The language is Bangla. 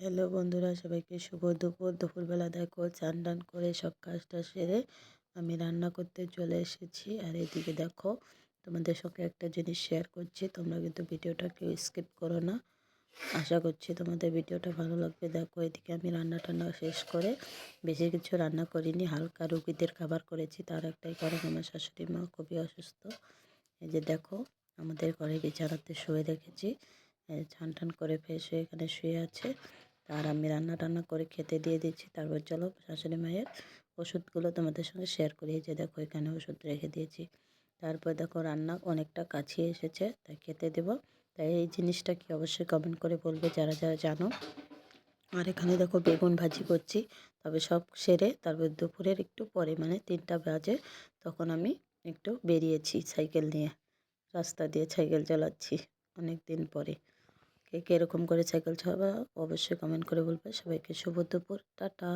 হ্যালো বন্ধুরা, সবাইকে শুভ দুপুর। দুপুরবেলা দেখো চান টান করে সব কাজটা সেরে আমি রান্না করতে চলে এসেছি। আর এদিকে দেখো, তোমাদের সঙ্গে একটা জিনিস শেয়ার করছি। তোমরা কিন্তু ভিডিওটা কেউ স্কিপ করো না। আশা করছি তোমাদের ভিডিওটা ভালো লাগবে। দেখো, এদিকে আমি রান্না টান্না শেষ করে বেশি কিছু রান্না করিনি। হালকা রুগীদের খাবার করেছি, তার একটাই কারণ, আমার শাশুড়ি মা খুবই অসুস্থ। এই যে দেখো, আমাদের ঘরে বিছানাতে শুয়ে রেখেছি। ছান টান করে ফ্রেশ হয়ে এখানে শুয়ে আছে। আর আমি রান্না টান্না করে খেতে দিয়ে দিচ্ছি। তারপর চলো শাশুড়ি মায়ের ওষুধগুলো তোমাদের সঙ্গে শেয়ার করি। এই যে দেখো, এখানে ওষুধ রেখে দিয়েছি। তারপর দেখো, রান্না অনেকটা কাছে এসেছে, তাই খেতে দেবো। তাই এই জিনিসটা কি অবশ্যই কমেন্ট করে বলবে যারা যারা জানো। আর এখানে দেখো, বেগুন ভাজি করছি। তবে সব সেরে তারপর দুপুরের একটু পরে মানে তিনটা বাজে, তখন আমি একটু বেরিয়েছি সাইকেল নিয়ে। রাস্তা দিয়ে সাইকেল চালাচ্ছি অনেক দিন পরে। কে কীরকম করে সাইকেল চালাবা অবশ্যই কমেন্ট করে বলবে। সবাইকে শুভ দুপুর টাটা।